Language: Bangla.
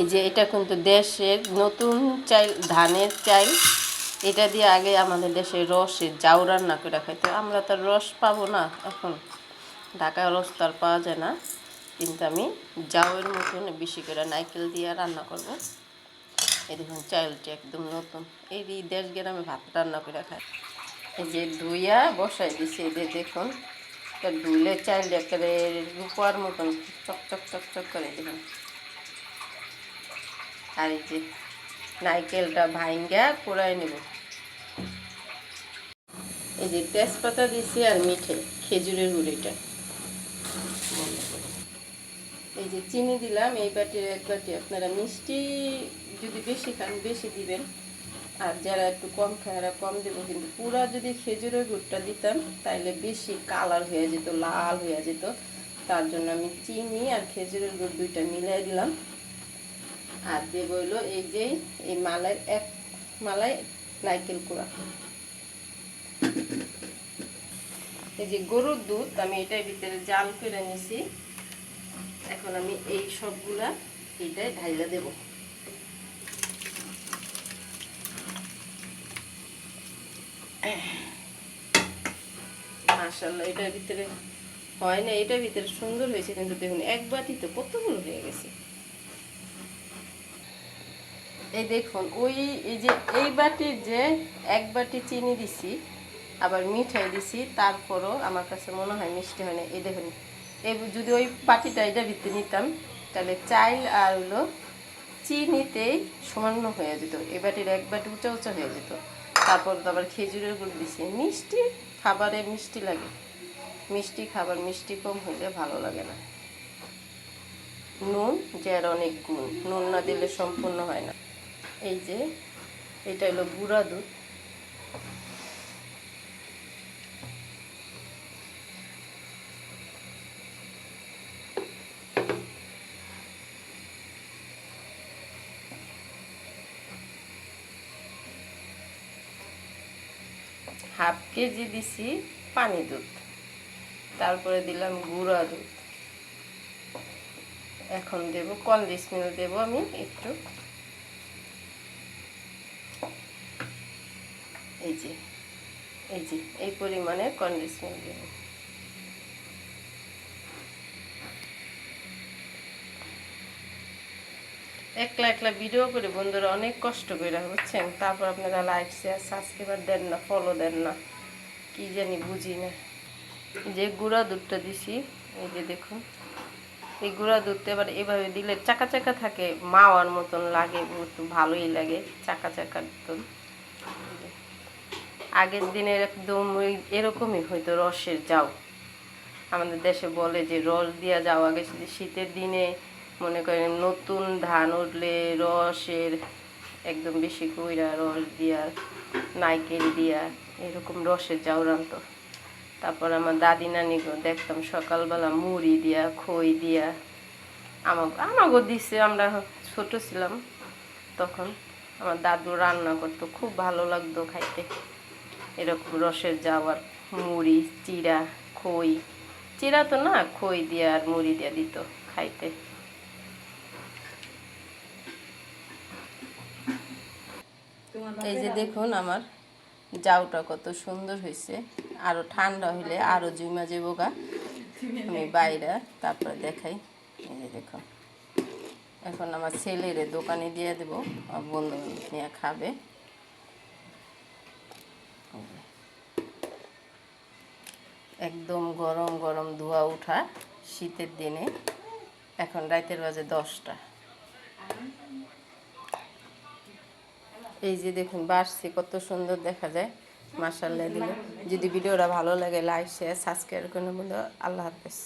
এই যে এটা কিন্তু দেশের নতুন চাইল, ধানের চাইল। এটা দিয়ে আগে আমাদের দেশে রসের জাউ রান্না করে খাইতো। আমরা তো রস পাবো না এখন। ঢাকায় রস তো আর পাওয়া যায় না। কিন্তু আমি জাউয়ের মতন বেশি করে নাইকেল দিয়ে রান্না করব। এই দেখুন, চাইলটি একদম নতুন। এই দেশ গ্রামে ভাত রান্না করে খায়। এই যে ধুইয়া বসাই দিছি, এই যে দেখুন ধুইলে চাইল একেবারে রূপার মতন চকচক চকচক করে দেখুন। আর এই যে নাইকেলটা ভাইঙ্গা কুড়াই নেব। এই যে তেজপাতা দিছি আর মিঠে, খেজুরের গুঁড়িটা। এই যে চিনি দিলাম, এই বাটির এক বাটি আপনারা মিষ্টি যদি বেশি খান, বেশি দিবেন। আর যারা একটু কম খায়, এরা কম দেবো, কিন্তু পুরা যদি খেজুরের গুড়টা দিতাম তাহলে বেশি কালার হয়ে যেত, লাল হয়ে যেত। তার জন্য আমি চিনি আর খেজুরের গুড় দুইটা মিলাই দিলাম। আর দেব হইল এই যে এই মালাই এক মালাই নারকেল কুড়া। এই যে গরুর দুধ, আমি এটার ভিতরে জাল করে নিছি। এখন আমি এই সবগুলা এটাই ঢাইলা দেব। মাশাল্লাহ এটার ভিতরে হয় না, এটার ভিতরে সুন্দর হয়েছে কিন্তু দেখুন, এক বাটিতে কতগুলো হয়ে গেছে। এই দেখুন, ওই, এই যে এই বাটির যে এক বাটি চিনি দিছি, আবার মিঠাই দিছি, তারপরও আমার কাছে মনে হয় মিষ্টি হয় না। এই দেখুন, এই যদি ওই বাটিটা এটা ভিত্তি নিতাম, তাহলে চাইল আর হলো চিনিতেই সমান্য হয়ে যেত। এই বাটির এক বাটি উঁচা উঁচা হয়ে যেত। তারপর তো আবার খেজুরের গুড় দিছি। মিষ্টি খাবারে মিষ্টি লাগে। মিষ্টি খাবার মিষ্টি কম হইলে ভালো লাগে না। নুন যার অনেক গুণ। নুন না দিলে সম্পূর্ণ হয় না। এই যে, এটা হলো গুঁড়া দুধ। হাফ কেজি দিছি পানি দুধ। তারপরে দিলাম গুঁড়া দুধ। এখন দেব কন্ডিস মিল দেব আমি একটু। এই যে এই যে, এই পরিমাণে কন্ডিস মিল দেব একলা একলা ভিডিও করে বন্ধুরা অনেক কষ্ট করে, বুঝছেন? তারপর আপনারা লাইক শেয়ার সাবস্ক্রাইবার দেন না ফলো দেন না। কি জানি বুঝি না। যে গুঁড়া দুধটা দিছি, এই যে দেখুন। এই গুঁড়া দুধটা এবার এভাবে দিলে চাকা চাকা থাকে, মাওয়ার মতন লাগে ভালোই লাগে, চাকা চাকা দুধ। আগের দিনের একদম ওই এরকমই হয়তো রসের যাও আমাদের দেশে বলে যে, রস দিয়া যাও। আগে শীতের দিনে মনে করেন নতুন ধান উঠলে রসের একদম বেশি কইরা রস দিয়া, নাইকেল দিয়া এরকম রসের যাও রান্তো তারপর আমার দাদি নানিগো দেখতাম সকালবেলা মুড়ি দিয়া, খই দিয়া আমাকে আমাকেও দিছে। আমরা ছোট ছিলাম তখন। আমার দাদু রান্না করতো, খুব ভালো লাগতো খাইতে। এরকম রসের যাওয়ার মুড়ি চিরা খই। চিরা তো না খই দিয়া আর মুড়ি দিয়ে দিত খাইতে। এই যে দেখুন আমার জাউটা কত সুন্দর হয়েছে আরও ঠান্ডা হইলে আরও জুইমা যাব গা। আমি বাইরে তারপরে দেখাই। এই যে দেখুন এখন আমার ছেলেরে দোকানে দিয়ে দেবো বন্ধু নিয়ে খাবে। একদম গরম গরম ধোয়া উঠা শীতের দিনে। এখন রাতের বাজে দশটা। এই যে দেখুন, বাড়ছে, কত সুন্দর দেখা যায়। মার্শাল্লাহ দিলে যদি ভিডিওটা ভালো লাগে লাইক শেয়ার সাবস্ক্রাইব করে বন্ধু আল্লাহ হাফেজ।